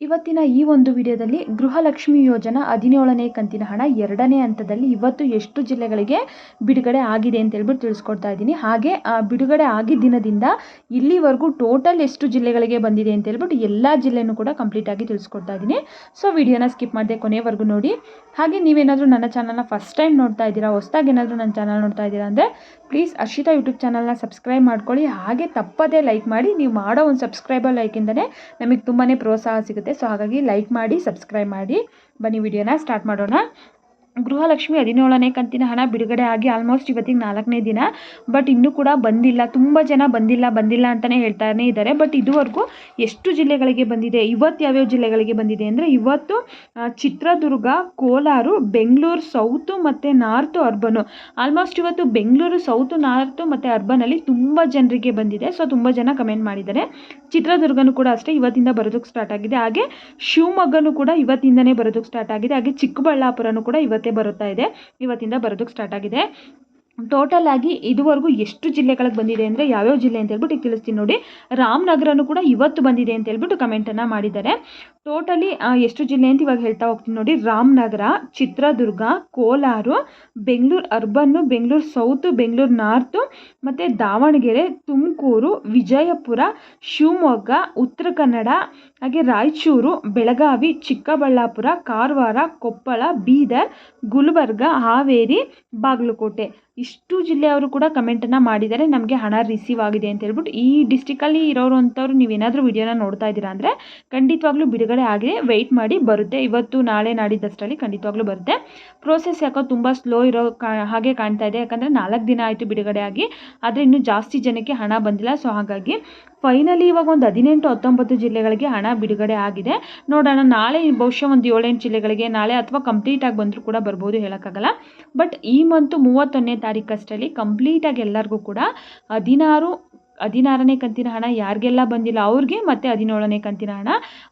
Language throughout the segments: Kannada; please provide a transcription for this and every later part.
ಇವತ್ತಿನ ಈ ಒಂದು ವಿಡಿಯೋದಲ್ಲಿ ಗೃಹಲಕ್ಷ್ಮಿ ಯೋಜನಾ ಹದಿನೇಳನೇ ಕಂತಿನ ಹಣ ಎರಡನೇ ಹಂತದಲ್ಲಿ ಇವತ್ತು ಎಷ್ಟು ಜಿಲ್ಲೆಗಳಿಗೆ ಬಿಡುಗಡೆ ಆಗಿದೆ ಅಂತ ಹೇಳ್ಬಿಟ್ಟು ತಿಳಿಸ್ಕೊಡ್ತಾ ಇದ್ದೀನಿ. ಹಾಗೆ, ಆ, ಬಿಡುಗಡೆ ಆಗಿದ ದಿನದಿಂದ ಇಲ್ಲಿವರೆಗೂ ಟೋಟಲ್ ಎಷ್ಟು ಜಿಲ್ಲೆಗಳಿಗೆ ಬಂದಿದೆ ಅಂತ ಹೇಳ್ಬಿಟ್ಟು ಎಲ್ಲ ಜಿಲ್ಲೆನೂ ಕೂಡ ಕಂಪ್ಲೀಟಾಗಿ ತಿಳಿಸ್ಕೊಡ್ತಾ ಇದ್ದೀನಿ. ಸೊ, ವಿಡಿಯೋನ ಸ್ಕಿಪ್ ಮಾಡಿದೆ ಕೊನೆವರೆಗೂ ನೋಡಿ. ಹಾಗೆ, ನೀವೇನಾದರೂ ನನ್ನ ಚಾನಲ್ನ ಫಸ್ಟ್ ಟೈಮ್ ನೋಡ್ತಾ ಇದ್ದೀರಾ, ಹೊಸ್ದಾಗಿ ಏನಾದರೂ ನನ್ನ ಚಾನಲ್ ನೋಡ್ತಾ ಇದ್ದೀರಾ ಅಂದರೆ ಪ್ಲೀಸ್ ಅರ್ಷಿತಾ ಯೂಟ್ಯೂಬ್ ಚಾನಲ್ನ ಸಬ್ಸ್ಕ್ರೈಬ್ ಮಾಡ್ಕೊಳ್ಳಿ. ಹಾಗೆ ತಪ್ಪದೇ ಲೈಕ್ ಮಾಡಿ. ನೀವು ಮಾಡೋ ಒಂದು ಸಬ್ಸ್ಕ್ರೈಬರ್ ಲೈಕಿಂದನೇ ನಮಗೆ ತುಂಬಾ ಪ್ರೋತ್ಸಾಹ ಸಿಗುತ್ತೆ. ಸೊ ಹಾಗಾಗಿ ಲೈಕ್ ಮಾಡಿ ಸಬ್ಸ್ಕ್ರೈಬ್ ಮಾಡಿ. ಬನ್ನಿ ವಿಡಿಯೋನ ಸ್ಟಾರ್ಟ್ ಮಾಡೋಣ. ಗೃಹಲಕ್ಷ್ಮಿ ಹದಿನೇಳನೇ ಕಂತಿನ ಹಣ ಬಿಡುಗಡೆ ಆಗಿ ಆಲ್ಮೋಸ್ಟ್ ಇವತ್ತಿಗೆ ನಾಲ್ಕನೇ ದಿನ ಬಟ್ ಇನ್ನೂ ಕೂಡ ಬಂದಿಲ್ಲ. ತುಂಬ ಜನ ಬಂದಿಲ್ಲ ಬಂದಿಲ್ಲ ಅಂತಲೇ ಹೇಳ್ತಾನೆ ಇದ್ದಾರೆ. ಬಟ್ ಇದುವರೆಗೂ ಎಷ್ಟು ಜಿಲ್ಲೆಗಳಿಗೆ ಬಂದಿದೆ, ಇವತ್ತು ಯಾವ್ಯಾವ ಜಿಲ್ಲೆಗಳಿಗೆ ಬಂದಿದೆ ಅಂದರೆ ಇವತ್ತು ಚಿತ್ರದುರ್ಗ, ಕೋಲಾರ, ಬೆಂಗಳೂರು, ಸೌತು ಮತ್ತು ನಾರ್ತು ಅರ್ಬನು. ಆಲ್ಮೋಸ್ಟ್ ಇವತ್ತು ಬೆಂಗಳೂರು, ಸೌತು, ನಾರ್ತು ಮತ್ತು ಅರ್ಬನಲ್ಲಿ ತುಂಬ ಜನರಿಗೆ ಬಂದಿದೆ. ಸೊ ತುಂಬ ಜನ ಕಮೆಂಟ್ ಮಾಡಿದ್ದಾರೆ. ಚಿತ್ರದುರ್ಗನೂ ಕೂಡ ಅಷ್ಟೇ ಇವತ್ತಿಂದ ಬರೋದಕ್ಕೆ ಸ್ಟಾರ್ಟ್ ಆಗಿದೆ. ಹಾಗೆ ಶಿವಮೊಗ್ಗನೂ ಕೂಡ ಇವತ್ತಿಂದನೇ ಬರೋದಕ್ಕೆ ಸ್ಟಾರ್ಟ್ ಆಗಿದೆ. ಹಾಗೆ ಚಿಕ್ಕಬಳ್ಳಾಪುರನೂ ಕೂಡ ಇವತ್ತೇ ಬರುತ್ತಾ ಇದೆ. ಇವತ್ತಿಂದ ಬರೋದಕ್ಕೆ ಸ್ಟಾರ್ಟ್ ಆಗಿದೆ. ಟೋಟಲ್ ಆಗಿ ಇದುವರೆಗೂ ಎಷ್ಟು ಜಿಲ್ಲೆಗಳಿಗೆ ಬಂದಿದೆ ಅಂದರೆ ಯಾವ್ಯಾವ ಜಿಲ್ಲೆ ಅಂತ ಹೇಳ್ಬಿಟ್ಟು ಈಗ ತಿಳಿಸ್ತೀನಿ ನೋಡಿ. ರಾಮನಗರನೂ ಕೂಡ ಇವತ್ತು ಬಂದಿದೆ ಅಂತ ಹೇಳ್ಬಿಟ್ಟು ಕಮೆಂಟನ್ನು ಮಾಡಿದ್ದಾರೆ. ಟೋಟಲಿ ಎಷ್ಟು ಜಿಲ್ಲೆ ಅಂತ ಇವಾಗ ಹೇಳ್ತಾ ಹೋಗ್ತೀನಿ ನೋಡಿ. Ramanagara, Chitradurga, Kolar, Bengaluru urban Bengaluru south Bengaluru north ಮತ್ತು ದಾವಣಗೆರೆ, ತುಮಕೂರು, ವಿಜಯಪುರ, ಶಿವಮೊಗ್ಗ, ಉತ್ತರ ಕನ್ನಡ, ಹಾಗೆ ರಾಯಚೂರು, ಬೆಳಗಾವಿ, ಚಿಕ್ಕಬಳ್ಳಾಪುರ, ಕಾರವಾರ, ಕೊಪ್ಪಳ, ಬೀದರ್, ಗುಲ್ಬರ್ಗ, ಹಾವೇರಿ, ಬಾಗಲಕೋಟೆ. ಇಷ್ಟು ಜಿಲ್ಲೆಯವರು ಕೂಡ ಕಮೆಂಟನ್ನು ಮಾಡಿದ್ದಾರೆ. ನಮಗೆ ಹಣ ರಿಸೀವ್ ಆಗಿದೆ ಅಂತ ಹೇಳ್ಬಿಟ್ಟು ಈ ಡಿಸ್ಟಿಕಲ್ಲಿ ಇರೋರು ಅಂಥವ್ರು ನೀವೇನಾದರೂ ವಿಡಿಯೋನ ನೋಡ್ತಾ ಇದ್ದೀರಾ ಅಂದರೆ ಖಂಡಿತವಾಗ್ಲೂ ಬಿಡುಗಡೆ ಆಗಿದೆ. ವೆಯ್ಟ್ ಮಾಡಿ ಬರುತ್ತೆ. ಇವತ್ತು ನಾಳೆ ನಾಡಿದ್ದಷ್ಟರಲ್ಲಿ ಖಂಡಿತವಾಗ್ಲೂ ಬರುತ್ತೆ. ಪ್ರೋಸೆಸ್ ಯಾಕೋ ತುಂಬ ಸ್ಲೋ ಇರೋ ಹಾಗೆ ಕಾಣ್ತಾ ಇದೆ. ಯಾಕಂದರೆ ನಾಲ್ಕು ದಿನ ಆಯಿತು ಬಿಡುಗಡೆ ಆಗಿ. ಆದರೆ ಇನ್ನೂ ಜಾಸ್ತಿ ಜನಕ್ಕೆ ಹಣ ಬಂದಿಲ್ಲ. ಸೊ ಹಾಗಾಗಿ ಫೈನಲಿ ಇವಾಗ ಒಂದು ಹದಿನೆಂಟು, ಹತ್ತೊಂಬತ್ತು ಜಿಲ್ಲೆಗಳಿಗೆ ಹಣ ಬಿಡುಗಡೆ ಆಗಿದೆ. ನೋಡೋಣ, ನಾಳೆ ಬಹುಶಃ ಒಂದು ಏಳೆಂಟು ಜಿಲ್ಲೆಗಳಿಗೆ ನಾಳೆ ಅಥವಾ ಕಂಪ್ಲೀಟಾಗಿ ಬಂದರೂ ಕೂಡ ಬರ್ಬೋದು ಹೇಳೋಕ್ಕಾಗಲ್ಲ. ಬಟ್ ಈ ಮಂತು ಮೂವತ್ತೊಂದನೇ ತಾರೀಕಷ್ಟರಲ್ಲಿ ಕಂಪ್ಲೀಟಾಗಿ ಎಲ್ಲರಿಗೂ ಕೂಡ ಹದಿನಾರು, ಹದಿನಾರನೇ ಕಂತಿನ ಹಣ ಯಾರಿಗೆಲ್ಲ ಬಂದಿಲ್ಲ ಅವ್ರಿಗೆ ಮತ್ತೆ ಹದಿನೇಳನೇ ಕಂತಿನ ಹಣ.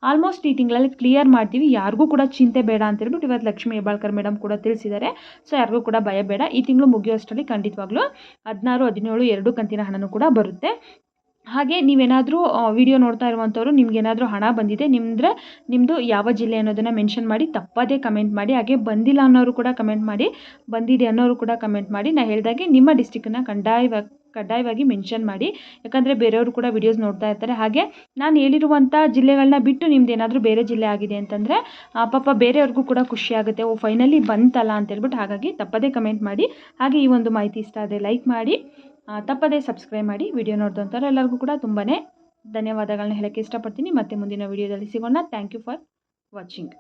ಆಲ್ಮೋಸ್ಟ್ ಈ ತಿಂಗಳಲ್ಲಿ ಕ್ಲಿಯರ್ ಮಾಡ್ತೀವಿ. ಯಾರಿಗೂ ಕೂಡ ಚಿಂತೆ ಬೇಡ ಅಂತ ಹೇಳ್ಬಿಟ್ಟು ಇವತ್ತು ಲಕ್ಷ್ಮೀ ಹೆಬ್ಬಾಳ್ಕರ್ ಮೇಡಮ್ ಕೂಡ ತಿಳಿಸಿದ್ದಾರೆ. ಸೊ ಯಾರಿಗೂ ಕೂಡ ಭಯ ಬೇಡ. ಈ ತಿಂಗಳು ಮುಗಿಯೋಷ್ಟರಲ್ಲಿ ಖಂಡಿತವಾಗ್ಲೂ ಹದಿನಾರು, ಹದಿನೇಳು, ಎರಡು ಕಂತಿನ ಹಣನೂ ಕೂಡ ಬರುತ್ತೆ. ಹಾಗೆ ನೀವೇನಾದರೂ ವಿಡಿಯೋ ನೋಡ್ತಾ ಇರುವಂಥವ್ರು ನಿಮ್ಗೇನಾದರೂ ಹಣ ಬಂದಿದೆ ನಿಮ್ಮದ್ರೆ ನಿಮ್ಮದು ಯಾವ ಜಿಲ್ಲೆ ಅನ್ನೋದನ್ನು ಮೆನ್ಷನ್ ಮಾಡಿ, ತಪ್ಪದೇ ಕಮೆಂಟ್ ಮಾಡಿ, ಹಾಗೆ ಬಂದಿಲ್ಲ ಅನ್ನೋರು ಕೂಡ ಕಮೆಂಟ್ ಮಾಡಿ, ಬಂದಿದೆ ಅನ್ನೋರು ಕೂಡ ಕಮೆಂಟ್ ಮಾಡಿ ನಾನು ಹೇಳಿದಾಗೆ ನಿಮ್ಮ ಡಿಸ್ಟಿಕ್ಕನ್ನು ಕಡ್ಡಾಯವಾಗಿ ಕಡ್ಡಾಯವಾಗಿ ಮೆನ್ಷನ್ ಮಾಡಿ, ಯಾಕಂದರೆ ಬೇರೆಯವರು ಕೂಡ ವಿಡಿಯೋಸ್ ನೋಡ್ತಾ ಇರ್ತಾರೆ. ಹಾಗೆ ನಾನು ಹೇಳಿರುವಂಥ ಜಿಲ್ಲೆಗಳನ್ನ ಬಿಟ್ಟು ನಿಮ್ದು ಏನಾದರೂ ಬೇರೆ ಜಿಲ್ಲೆ ಆಗಿದೆ ಅಂತಂದರೆ ಪಾಪ ಬೇರೆಯವ್ರಿಗೂ ಕೂಡ ಖುಷಿ ಆಗುತ್ತೆ, ಓ ಫೈನಲಿ ಬಂತಲ್ಲ ಅಂತ ಹೇಳ್ಬಿಟ್ಟು ಹಾಗಾಗಿ ತಪ್ಪದೇ ಕಮೆಂಟ್ ಮಾಡಿ, ಹಾಗೆ ಈ ಒಂದು ಮಾಹಿತಿ ಇಷ್ಟ ಆದರೆ ಲೈಕ್ ಮಾಡಿ. ತಪ್ಪದೇ ಸಬ್ಸ್ಕ್ರೈಬ್ ಮಾಡಿ ವಿಡಿಯೋ ನೋಡಿದಂಥವ್ರು ಎಲ್ಲರಿಗೂ ಕೂಡ ತುಂಬಾ ಧನ್ಯವಾದಗಳನ್ನ ಹೇಳೋಕ್ಕೆ ಇಷ್ಟಪಡ್ತೀನಿ. ಮತ್ತೆ ಮುಂದಿನ ವಿಡಿಯೋದಲ್ಲಿ ಸಿಗೋಣ. Thank you for watching